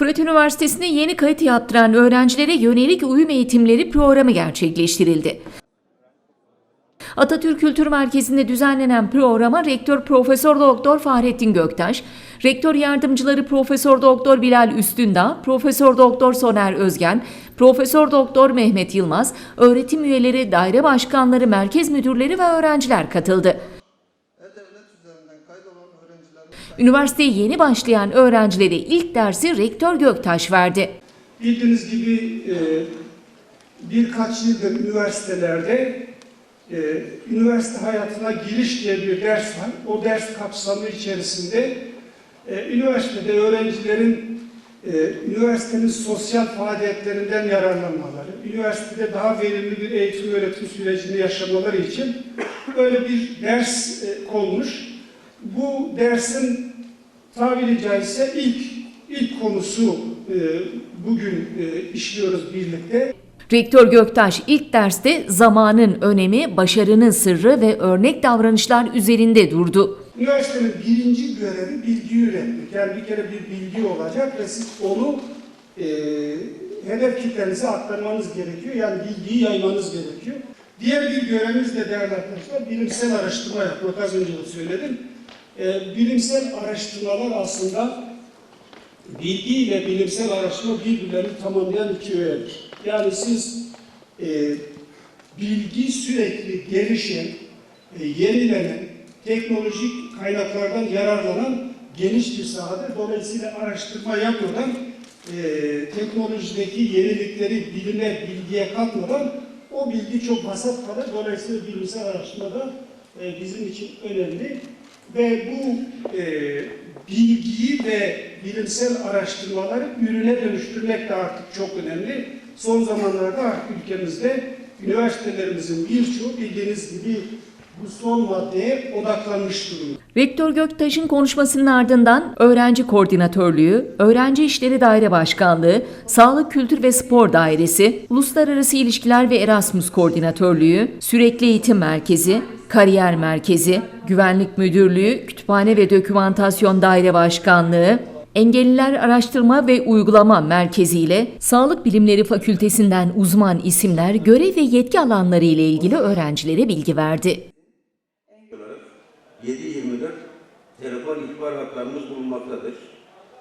Fırat Üniversitesi'nde yeni kayıt yaptıran öğrencilere yönelik uyum eğitimleri programı gerçekleştirildi. Atatürk Kültür Merkezi'nde düzenlenen programa Rektör Profesör Doktor Fahrettin Göktaş, Rektör Yardımcıları Profesör Doktor Bilal Üstündağ, Profesör Doktor Soner Özgen, Profesör Doktor Mehmet Yılmaz, öğretim üyeleri, daire başkanları, merkez müdürleri ve öğrenciler katıldı. Üniversiteye yeni başlayan öğrencilere ilk dersi Rektör Göktaş verdi. Bildiğiniz gibi e, birkaç yıldır üniversitelerde e, üniversite hayatına giriş diye bir ders var. O ders kapsamı içerisinde e, üniversitede öğrencilerin üniversitenin sosyal faaliyetlerinden yararlanmaları, üniversitede daha verimli bir eğitim öğretim sürecini yaşamaları için böyle bir ders konmuş. Bu dersin tabiri caizse ilk ilk konusu e, bugün e, işliyoruz birlikte. Rektör Göktaş ilk derste zamanın önemi, başarının sırrı ve örnek davranışlar üzerinde durdu. Üniversitenin birinci görevi bilgi üretmek. Yani bir kere bir bilgi olacak ve siz onu e, hedef kitlenize aktarmanız gerekiyor. Yani bilgiyi yaymanız gerekiyor. Diğer bir görevimiz de değerli arkadaşlar bilimsel araştırma yapmak. Az önce de söyledim. E, bilimsel araştırmalar aslında bilgi ile bilimsel araştırma birbirlerini tamamlayan iki öğedir. Yani siz e, bilgi sürekli gelişen, e, yenilenen, teknolojik kaynaklardan yararlanan geniş bir sahadır. Dolayısıyla araştırma yapmadan, e, teknolojideki yenilikleri bilime, bilgiye katmadan o bilgi çok vasat kalır. Dolayısıyla bilimsel araştırmada e, bizim için önemli. Ve bu e, bilgiyi ve bilimsel araştırmaları ürüne dönüştürmek de artık çok önemli. Son zamanlarda ülkemizde üniversitelerimizin birçoğu bildiğiniz gibi bu son maddeye odaklanmış durumda. Rektör Göktaş'ın konuşmasının ardından öğrenci koordinatörlüğü, öğrenci işleri daire başkanlığı, sağlık kültür ve spor dairesi, uluslararası ilişkiler ve Erasmus koordinatörlüğü, sürekli eğitim merkezi, kariyer merkezi, güvenlik müdürlüğü, kütüphane ve dokümantasyon daire başkanlığı, Engelliler Araştırma ve Uygulama Merkezi ile Sağlık Bilimleri Fakültesinden uzman isimler görev ve yetki alanları ile ilgili öğrencilere bilgi verdi. olarak 7-24 telefon ihbar hatlarımız bulunmaktadır.